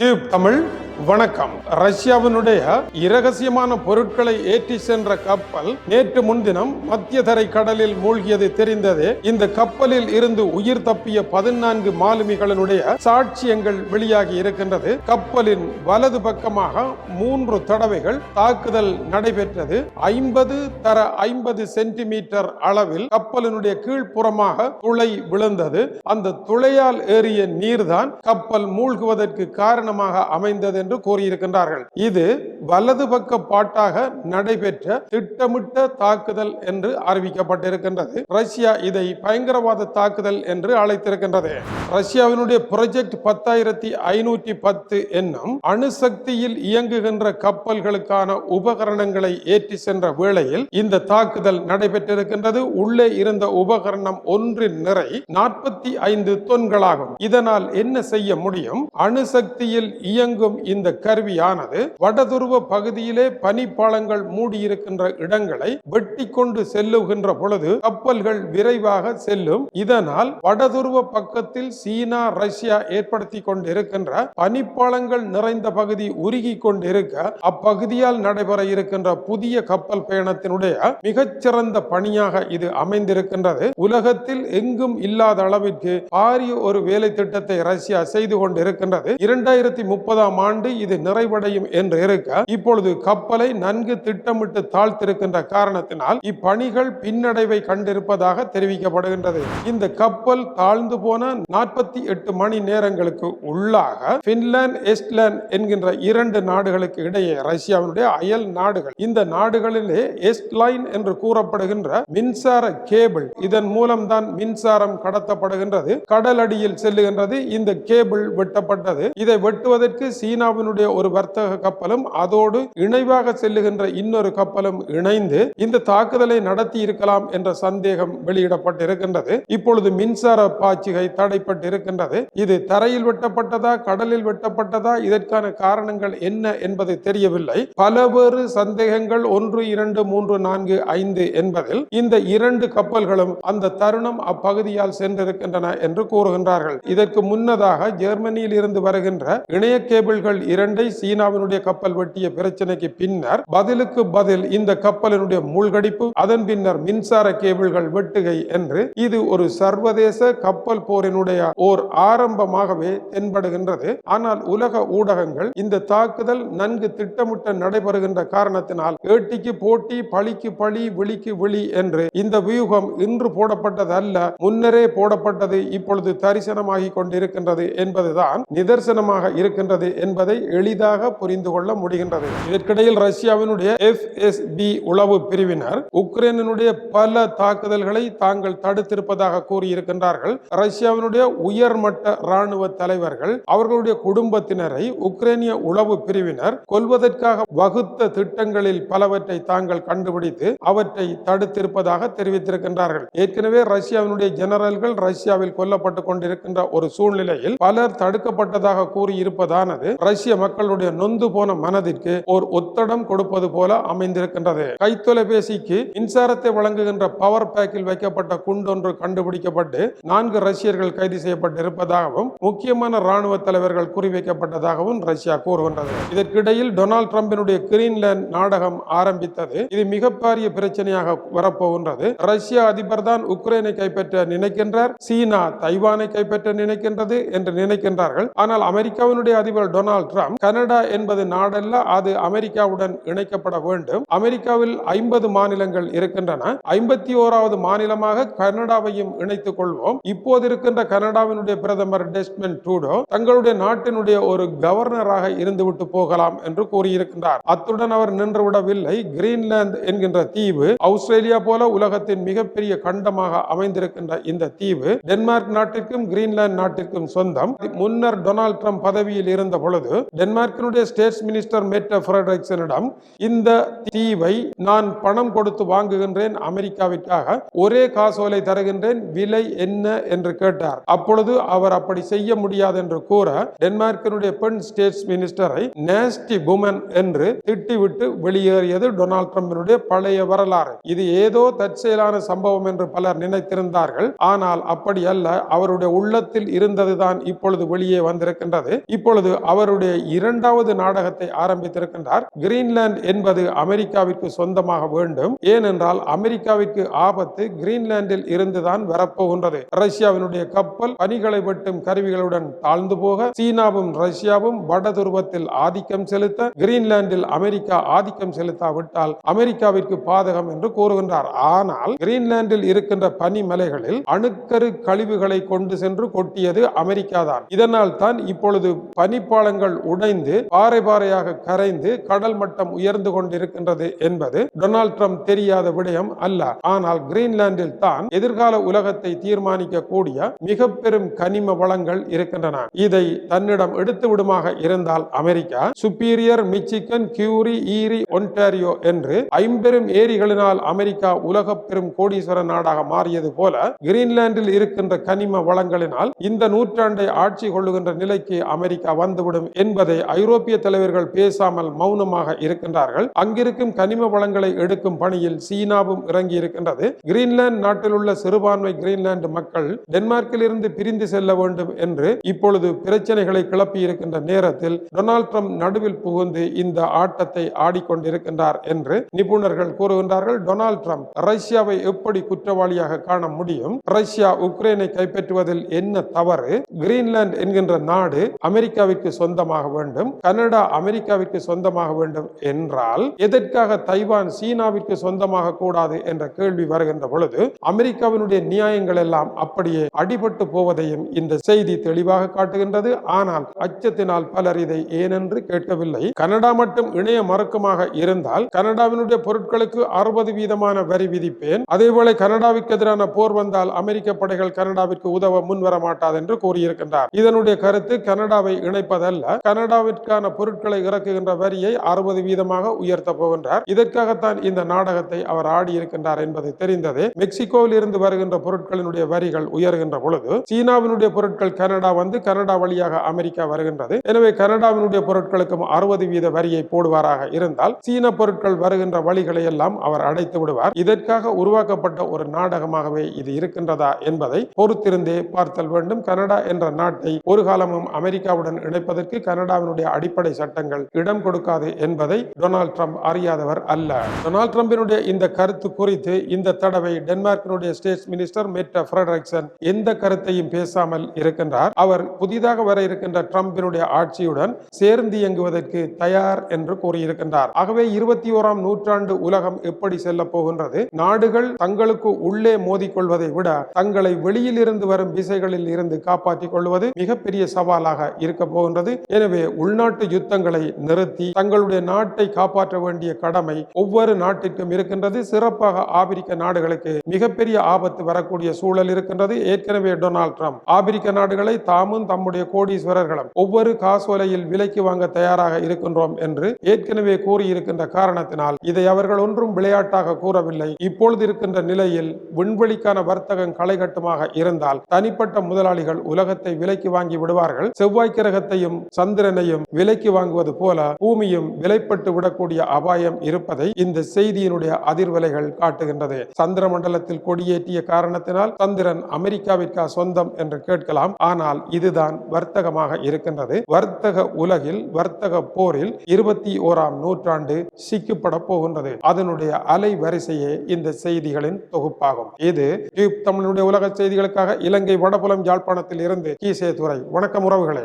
Tube Tamil வணக்கம். ரஷ்யாவினுடைய இரகசியமான பொருட்களை ஏற்றி சென்ற கப்பல் நேற்று முன்தினம் மத்திய தரை கடலில் மூழ்கியது தெரிந்தது. இந்த கப்பலில் இருந்து உயிர் தப்பிய பதினான்கு மாலுமிகளினுடைய சாட்சியங்கள் வெளியாகி இருக்கின்றது. கப்பலின் வலது பக்கமாக மூன்று தடவைகள் தாக்குதல் நடைபெற்றது. ஐம்பது தர ஐம்பது சென்டிமீட்டர் அளவில் கப்பலினுடைய கீழ்ப்புறமாக துளை விழுந்தது. அந்த துளையால் ஏறிய நீர்தான் கப்பல் மூழ்குவதற்கு காரணமாக அமைந்தது என்று கூறியிருக்கின்றார்கள். இது வலது பக்க பாட்டாக நடைபெற்ற திட்டமிட்ட தாக்குதல் என்று அறிவிக்கப்பட்டிருக்கின்றது. ரஷ்யா இதை பயங்கரவாத தாக்குதல் என்று அழைத்திருக்கின்றது. ரஷ்யாவினுடைய புரொஜெக்ட் பத்தாயிரத்தி ஐநூற்றி பத்து என்னும் அணுசக்தியில் இயங்குகின்ற கப்பல்களுக்கான உபகரணங்களை ஏற்றி சென்ற வேளையில் இந்த தாக்குதல் நடைபெற்றிருக்கின்றது. உள்ளே இருந்த உபகரணம் ஒன்றின் நிறை நாற்பத்தி ஐந்து தொன்களாகும். இதனால் என்ன செய்ய முடியும்? அணுசக்தியில் இயங்கும் இந்த கருவியானது வடதுருவ பகுதியிலே பனிப்பாலங்கள் மூடியிருக்கின்ற இடங்களை வெட்டி கொண்டு செல்லுகின்ற பொழுது கப்பல்கள் விரைவாக செல்லும். இதனால் வடதுருவ பக்கத்தில் சீனா ரஷ்யா ஏற்படுத்தி கொண்டிருக்கின்ற பனிப்பாலங்கள் நிறைந்த பகுதி உருகி கொண்டிருக்க அப்பகுதியால் நடைபெற இருக்கின்ற புதிய கப்பல் பயணத்தினுடைய மிகச்சிறந்த பணியாக இது அமைந்திருக்கின்றது. உலகத்தில் எங்கும் இல்லாத அளவிற்கு பாரிய ஒரு வேலை திட்டத்தை ரஷ்யா செய்து கொண்டிருக்கின்றது. இரண்டாயிரத்தி முப்பதாம் ஆண்டு இது நிறைவடையும் என்று இருக்க இப்பொழுது கப்பலை நன்கு திட்டமிட்டு தாழ்த்திருக்கின்ற காரணத்தினால் இப்பணிகள் பின்னடைவை கண்டிருப்பதாக தெரிவிக்கப்படுகின்றது. இந்த கப்பல் தாழ்ந்து போன நாற்பத்தி எட்டு மணி நேரங்களுக்கு உள்ளாக பின்லாந்து எஸ்ட்லாந்து என்கின்ற இரண்டு நாடுகளுக்கு இடையே ரஷ்யாவினுடைய அயல் நாடுகள். இந்த நாடுகளிலே எஸ்ட்லைன் என்று கூறப்படுகின்ற மின்சார கேபிள் இதன் மூலம்தான் மின்சாரம் கடத்தப்படுகின்றது. கடலடியில் செல்லுகின்றது. இந்த கேபிள் வெட்டப்பட்டது. இதை வெட்டுவதற்கு சீனாவினுடைய ஒரு வர்த்தக கப்பலும் அதோடு இணைவாக செல்லுகின்ற இன்னொரு கப்பலும் இணைந்து இந்த தாக்குதலை நடத்தி இருக்கலாம் என்ற சந்தேகம் வெளியிடப்பட்டிருக்கின்றது. இப்பொழுது மின்சார பாய்ச்சிகை தடைப்பட்டிருக்கின்றது. இது தரையில் வெட்டப்பட்டதா கடலில் வெட்டப்பட்டதா இதற்கான காரணங்கள் என்ன என்பது தெரியவில்லை. பலவேறு சந்தேகங்கள் ஒன்று இரண்டு மூன்று நான்கு ஐந்து என்பதில் இந்த இரண்டு கப்பல்களும் அந்த தருணம் அப்பகுதியால் சென்றிருக்கின்றன என்று கூறுகின்றார்கள். இதற்கு முன்னதாக ஜெர்மனியில் இருந்து வருகின்ற இணைய கேபிள்கள் இரண்டை சீனாவினுடைய கப்பல் வெட்டிய பிரச்சனைக்கு பின்னர் பதிலுக்கு பதில் இந்த கப்பலினுடைய மூழ்கடிப்பு அதன் பின்னர் மின்சார கேபிள்கள் வெட்டுகை என்று இது ஒரு சர்வதேச கப்பல் போரினுடைய ஓர் ஆரம்பமாகவே தென்படுகின்றது. ஆனால் உலக ஊடகங்கள் இந்த தாக்குதல் நன்கு திட்டமிட்ட நடைபெறுகின்ற காரணத்தினால் ஏட்டிக்கு போட்டி பழிக்கு பழி விழிக்கு விழி என்று இந்த வியூகம் இன்று போடப்பட்டது அல்ல முன்னரே போடப்பட்டது இப்பொழுது தரிசனமாகி கொண்டிருக்கின்றது என்பதுதான் நிதர்சனமாக இருக்கின்றது என்பதை எளிதாக புரிந்து கொள்ள முடிகின்றது. இதற்கிடையில் ரஷ்யாவினுடைய எஃப்எஸ்பி உளவு பிரிவினர் உக்ரைனுடைய பல தாக்குதல்களை தாங்கள் தடுத்திருப்பதாக கூறியிருக்கின்றார்கள். ரஷ்யாவினுடைய உயர்மட்ட ராணுவ தலைவர்கள் அவர்களுடைய குடும்பத்தினரை உக்ரைனிய உளவு பிரிவினர் கொல்வதற்காக வகுத்த திட்டங்களில் பலவற்றை தாங்கள் கண்டுபிடித்து அவற்றை தடுத்திருப்பதாக தெரிவித்திருக்கின்றார்கள். ஏற்கனவே ரஷ்யாவினுடைய ஜெனரல்கள் ரஷ்யாவில் கொல்லப்பட்டுக் கொண்டிருக்கின்ற ஒரு சூழ்நிலையில் பலர் தடுக்கப்பட்டதாக கூறியிருப்பதானது ரஷ்ய மக்களுடைய நொந்து போன மனதிற்கு ஒரு ஒத்தடம் கொடுப்பது போல அமைந்திருக்கின்றது. கைத்தொலைபேசிக்கு மின்சாரத்தை வழங்குகின்ற பவர் பேக்கில் வைக்கப்பட்ட குண்டொன்று கண்டுபிடிக்கப்பட்டு நான்கு ரஷ்யர்கள் கைது செய்யப்பட்டிருப்பதாகவும் முக்கியமான ராணுவ தலைவர்கள் குறிவைக்கப்பட்டதாகவும் ரஷ்யா கூறுகின்றது. இதற்கிடையில் டொனால்டு டிரம்பினுடைய கிரீன்லேண்ட் நாடகம் ஆரம்பித்தது. இது மிகப்பெரிய பிரச்சனையாக வரப்போகின்றது. ரஷ்ய அதிபர் தான் உக்ரைனை கைப்பற்ற நினைக்கின்றார் சீனா தைவானை கைப்பற்ற நினைக்கின்றது என்று நினைக்கின்றார்கள். ஆனால் அமெரிக்காவினுடைய அதிபர் டொனால்டு டிரம்ப் கனடா என்பது நாடல்ல அது அமெரிக்காவுடன் இணைக்கப்பட வேண்டும். அமெரிக்காவில் ஐம்பது மாநிலங்கள் இருக்கின்றன. ஐம்பத்தி ஓராவது மாநிலமாக கனடாவையும் இணைத்துக் கொள்வோம். இப்போது இருக்கின்ற கனடாவினுடைய பிரதமர் டெஸ்மென் ட்ரூடோ தங்களுடைய நாட்டினுடைய ஒரு கவர்னராக இருந்துவிட்டு போகலாம் என்று கூறியிருக்கின்றார். அத்துடன் அவர் நின்றுவிடவில்லை கிரீன்லாந்து என்கின்ற தீவு ஆஸ்திரேலியா போல உலகத்தின் மிகப்பெரிய கண்டமாக அமைந்திருக்கின்ற இந்த தீவு டென்மார்க் நாட்டிற்கும் கிரீன்லாந்து நாட்டிற்கும் சொந்தம். முன்னர் டொனால்ட் ட்ரம்ப் பதவியில் இருந்த பொழுது டென்மார்க்கினுடைய ஸ்டேட்ஸ் மினிஸ்டர் பெற்ற ஃபிரெட்ரிக்சனிடம் இந்த தீவை நான் பணம் கொடுத்து வாங்குகின்றேன் அமெரிக்காவிற்காக ஒரே காசோலை தருகின்றேன் விலை என்ன என்று கேட்டார். அப்பொழுது அவர் அப்படி செய்ய முடியாது என்று கூற டென்மார்க்கினுடைய பெண் ஸ்டேட்ஸ் மினிஸ்டரை நேஸ்டி புமன் என்று திட்டிவிட்டு வெளியேறியது டொனால்ட் ட்ரம்பினுடைய பழைய வரலாறு. இது ஏதோ தற்செயலான சம்பவம் என்று பலர் நினைத்திருந்தார்கள். ஆனால் அப்படி அல்ல அவருடைய உள்ளத்தில் இருந்ததுதான் இப்பொழுது வெளியே வந்திருக்கின்றது. இப்பொழுது அவருடைய இரண்டாவது நாடகத்தை ஆரம்பித்திருக்கின்றார் கிரீன்லாந்து என்பது அமெரிக்காவிற்கு சொந்தமாக வேண்டும். ஏனென்றால் அமெரிக்காவிற்கு ஆபத்து கிரீன்லாந்தில் இருந்துதான் வரப்போகின்றது. ரஷ்யாவினுடைய கப்பல் பனிகளை வெட்டும் கருவிகளுடன் தாழ்ந்து போக சீனாவும் ரஷ்யாவும் வட துருவத்தில் ஆதிக்கம் செலுத்த கிரீன்லாந்தில் அமெரிக்கா ஆதிக்கம் செலுத்தாவிட்டால் அமெரிக்காவிற்கு பாதகம் என்று கூறுகின்றார். ஆனால் கிரீன்லாந்தில் இருக்கின்ற பனிமலைகளில் அணுக்கரு கழிவுகளை கொண்டு சென்று கொட்டியது அமெரிக்கா தான் இதனால் தான் இப்பொழுது பனிப்பாலங்கள் உடைந்து பாறை பாறையாக கரைந்து கடல் மட்டம் உயர்ந்து கொண்டிருக்கின்றது என்பது டொனால்ட் ட்ரம்ப் தெரியாத விடயம் அல்ல. ஆனால் கிரீன்லாந்தில் தான் எதிர்கால உலகத்தை தீர்மானிக்க கூடிய மிக பெரும் கனிம வளங்கள் இருக்கின்றன. இதை தன்னிடம் எடுத்து விடுமாக இருந்தால் அமெரிக்கா சுப்பீரியர் மிச்சிகன் கியூரி ஈரி ஒன்டாரியோ என்று ஐம்பெரும் ஏரிகளினால் அமெரிக்கா உலக பெரும் கோடீஸ்வர நாடாக மாறியது போல கிரீன்லாந்தில் இருக்கின்ற கனிம வளங்களினால் இந்த நூற்றாண்டை ஆட்சி கொள்ளுகின்ற நிலைக்கு அமெரிக்கா வந்துவிடும் என்பதை ஐரோப்பிய தலைவர்கள் பேசாமல் மௌனமாக இருக்கின்றார்கள். அங்கிருக்கும் கனிம வளங்களை எடுக்கும் பணியில் சீனாவும் இறங்கி இருக்கின்றது. கிரீன்லாந்து நாட்டில் உள்ள சிறுபான்மை கிரீன்லாந்து மக்கள் டென்மார்க்கில் இருந்து பிரிந்து செல்ல வேண்டும் என்று இப்பொழுது பிரச்சனைகளை கிளப்பி இருக்கின்ற நேரத்தில் டொனால்ட் ட்ரம்ப் நடுவில் புகுந்து இந்த ஆட்டத்தை ஆடிக்கொண்டிருக்கின்றார் என்று நிபுணர்கள் கூறுகின்றார்கள். டொனால்ட் ட்ரம்ப் ரஷ்யாவை எப்படி குற்றவாளியாக காண முடியும்? ரஷ்யா உக்ரைனை கைப்பற்றுவதில் என்ன தவறு? கிரீன்லாந்து என்கின்ற நாடு அமெரிக்காவிற்கு சொந்தமாக வேண்டும். கனடா அமெரிக்காவிற்கு சொந்தமாக வேண்டும் என்றால் எதற்காக தைவான் சீனாவிற்கு சொந்தமாக கூடாது என்ற கேள்வி வருகின்ற பொழுது அமெரிக்காவினுடைய நியாயங்கள் எல்லாம் அப்படியே அடிபட்டு போவதையும் இந்த செய்தி தெளிவாக காட்டுகின்றது. ஆனால் அச்சத்தினால் பலர் இதை ஏனென்று கேட்கவில்லை. கனடா மட்டும் இணைய மறுக்கமாக இருந்தால் கனடாவினுடைய பொருட்களுக்கு அறுபது வீதமான வரி விதிப்பேன். அதேபோல கனடாவிற்கு எதிரான போர் வந்தால் அமெரிக்க படைகள் கனடாவிற்கு உதவ முன்வர மாட்டாது என்று கூறியிருக்கின்றார். இதனுடைய கருத்து கனடாவை இணைப்பதல்ல. கனடாவிற்கான பொருட்களை இறக்குகின்ற என்ற வரியை அறுபது வீதமாக உயர்த்த போகின்றார். இதற்காகத்தான் இந்த நாடகத்தை அவர் ஆடியிருக்கின்றார் என்பது தெரிந்தது. மெக்சிகோவில் இருந்து வருகின்ற பொருட்களினுடைய வரிகள் உயர்கின்ற பொழுது சீனாவினுடைய பொருட்கள் கனடா வந்து கனடா வழியாக அமெரிக்கா வருகின்றது. எனவே கனடாவினுடைய பொருட்களுக்கும் அறுபது வீத வரியை போடுவாராக இருந்தால் சீன பொருட்கள் வருகின்ற வழிகளை எல்லாம் அவர் அடைத்து விடுவார். இதற்காக உருவாக்கப்பட்ட ஒரு நாடகமாகவே இது இருக்கின்றதா என்பதை பொறுத்திருந்தே பார்த்தல் வேண்டும். கனடா என்ற நாட்டை ஒரு காலமும் அமெரிக்காவுடன் இணைப்பதற்கு கனடாவினுடைய அடிப்படை சட்டங்கள் இடம் இடம் கொடுக்காது என்பதை டொனால்ட் ட்ரம்ப் அறியாதவர் அல்ல. டொனால்ட் ட்ரம்பினுடைய இந்த கருத்து குறித்து இந்த தடவை டென்மார்க்கினுடைய ஸ்டேட் மினிஸ்டர் மெட்ட ஃபிரடரிக்சன் எந்த கருத்தையும் பேசாமல் இருக்கின்றார். அவர் புதிதாக வர இருக்கின்ற ட்ரம்பினுடைய ஆட்சியுடன் சேர்ந்து இயங்குவதற்கு தயார் என்று கூறியிருக்கின்றார். ஆகவே இருபத்தி ஓராம் நூற்றாண்டு உலகம் எப்படி செல்ல போகின்றது? நாடுகள் தங்களுக்கு உள்ளே மோதிக்கொள்வதை விட தங்களை வெளியில் இருந்து வரும் விசைகளில் இருந்து காப்பாற்றிக் கொள்வது மிகப்பெரிய சவாலாக இருக்க போகின்றது. எனவே உள்நாட்டு யுத்தங்களை நிறுத்தி தங்களுடைய நாட்டை காப்பாற்ற வேண்டிய கடமை ஒவ்வொரு நாட்டிற்கும் இருக்கின்றது. சிறப்பாக ஆப்பிரிக்க நாடுகளுக்கு மிகப்பெரிய ஆபத்து வரக்கூடிய சூழல் இருக்கின்றது. ஏற்கனவே டொனால்ட் ட்ரம்ப் ஆப்பிரிக்க நாடுகளை தாமும் தம்முடைய கோடீஸ்வரர்களும் ஒவ்வொரு காசோலையில் விலைக்கு வாங்க தயாராக இருக்கின்றோம் என்று ஏற்கனவே கூறியிருக்கின்ற காரணத்தினால் இதை அவர்கள் ஒன்றும் விளையாட்டாக கூறவில்லை. இப்பொழுது இருக்கின்ற நிலையில் விண்வெளிக்கான வர்த்தகம் களைகட்டுமாக இருந்தால் தனிப்பட்ட முதலாளிகள் உலகத்தை விலைக்கு வாங்கி விடுவார்கள். செவ்வாய் கிரகத்தையும் சந்திரனையும் விலைக்கு வாங்குவது போல பூமியும் விலைப்பட்டு விடக்கூடிய அபாயம் இருப்பதை இந்த செய்தியினுடைய அதிர்வலைகள் காட்டுகின்றது. சந்திர மண்டலத்தில் கொடியேற்றிய காரணத்தினால் சந்திரன் அமெரிக்காவிற்கா சொந்தம் என்று கேட்கலாம். ஆனால் இதுதான் வர்த்தகமாக இருக்கின்றது. வர்த்தக உலகில் வர்த்தக போரில் இருபத்தி ஓராம் நூற்றாண்டு சிக்கப்பட போகின்றது. அதனுடைய அலை வரிசையே இந்த செய்திகளின் தொகுப்பாகும். இது டியூப் தமிழனுடைய உலக செய்திகளுக்காக இலங்கை வடபுலம் யாழ்ப்பாணத்தில் இருந்து கீசே துறை வணக்கம் உறவுகளே.